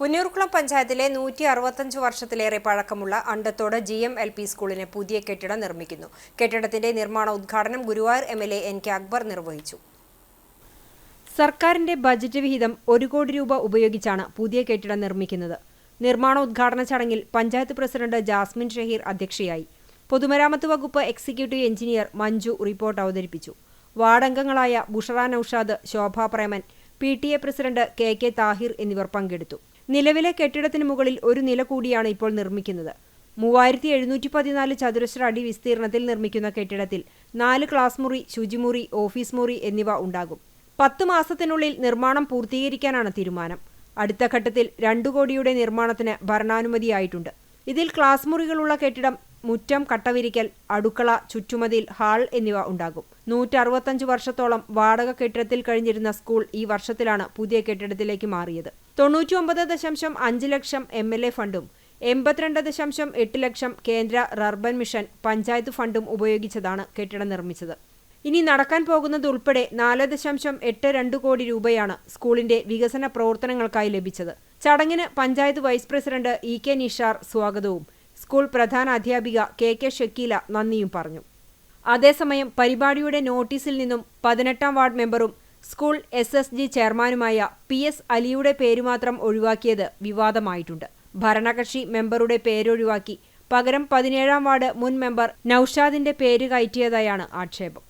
പുന്നൂർക്കുളം പഞ്ചായത്തിലെ നൂറ്റി അറുപത്തഞ്ച് വർഷത്തിലേറെ പഴക്കമുള്ള Andathode G M L P സ്കൂളിന് പുതിയ കെട്ടിടം നിർമ്മിക്കുന്നു. കെട്ടിടത്തിന്റെ നിർമ്മാണ ഉദ്ഘാടനം Guruvayur M L A N K Akbar നിർവഹിച്ചു. സർക്കാരിന്റെ ബജറ്റ് വിഹിതം ഒരു കോടി രൂപ ഉപയോഗിച്ചാണ് പുതിയ കെട്ടിടം നിർമ്മിക്കുന്നത്. നിർമ്മാണ ഉദ്ഘാടന ചടങ്ങിൽ പഞ്ചായത്ത് പ്രസിഡന്റ് ജാസ്മിൻ ഷഹീർ അധ്യക്ഷയായി. പൊതുമരാമത്ത് വകുപ്പ് എക്സിക്യൂട്ടീവ് എഞ്ചിനീയർ മഞ്ജു റിപ്പോർട്ട് അവതരിപ്പിച്ചു. വാർഡംഗങ്ങളായ Bushra Noushad Shobha Preman P T A president K K Thahir എന്നിവർ പങ്കെടുത്തു. നിലവിലെ കെട്ടിടത്തിന് മുകളിൽ ഒരു നില കൂടിയാണ് ഇപ്പോൾ നിർമ്മിക്കുന്നത്. മൂവായിരത്തി എഴുന്നൂറ്റി പതിനാല് ചതുരശ്ര അടി വിസ്തീർണത്തിൽ നിർമ്മിക്കുന്ന കെട്ടിടത്തിൽ നാല് ക്ലാസ് മുറി ശുചിമുറി ഓഫീസ് മുറി എന്നിവ ഉണ്ടാകും. പത്ത് മാസത്തിനുള്ളിൽ നിർമ്മാണം പൂർത്തീകരിക്കാനാണ് തീരുമാനം. അടുത്ത ഘട്ടത്തിൽ രണ്ടു കോടിയുടെ നിർമ്മാണത്തിന് ഭരണാനുമതിയായിട്ടുണ്ട്. ഇതിൽ ക്ലാസ് മുറികളുള്ള കെട്ടിടം മുറ്റം കട്ടവിരിക്കൽ അടുക്കള ചുറ്റുമതിൽ ഹാൾ എന്നിവ ഉണ്ടാകും. നൂറ്ററുപത്തഞ്ച് വർഷത്തോളം വാടക കെട്ടിടത്തിൽ കഴിഞ്ഞിരുന്ന സ്കൂൾ ഈ വർഷത്തിലാണ് പുതിയ കെട്ടിടത്തിലേക്ക് മാറിയത്. തൊണ്ണൂറ്റിയൊമ്പത് ദശാംശം അഞ്ച് ലക്ഷം എം എൽ എ ഫണ്ടും എൺപത്തിരണ്ട് ദശാംശം എട്ട് ലക്ഷം കേന്ദ്ര റർബൻ മിഷൻ പഞ്ചായത്ത് ഫണ്ടും ഉപയോഗിച്ചതാണ് കെട്ടിടം നിർമ്മിച്ചത്. ഇനി നടക്കാൻ പോകുന്നത് ഉൾപ്പെടെ നാല് ദശാംശം എട്ട് രണ്ട് കോടി രൂപയാണ് സ്കൂളിന്റെ വികസന പ്രവർത്തനങ്ങൾക്കായി ലഭിച്ചത്. ചടങ്ങിന് panchayat vice president E K Nishar സ്വാഗതവും സ്കൂൾ പ്രധാന അധ്യാപിക കെ കെ ഷക്കീല നന്ദിയും പറഞ്ഞു. അതേസമയം പരിപാടിയുടെ നോട്ടീസിൽ നിന്നും പതിനെട്ടാം വാർഡ് മെമ്പറും സ്കൂൾ എസ് എസ് ജി ചെയർമാനുമായ പി എസ് അലിയുടെ പേരുമാത്രം ഒഴിവാക്കിയത് വിവാദമായിട്ടുണ്ട്. ഭരണകക്ഷി മെമ്പറുടെ പേരൊഴിവാക്കി. പകരം പതിനേഴാം വാർഡ് മുൻ മെമ്പർ നൌഷാദിന്റെ പേര് കയറ്റിയതായാണ് ആക്ഷേപം.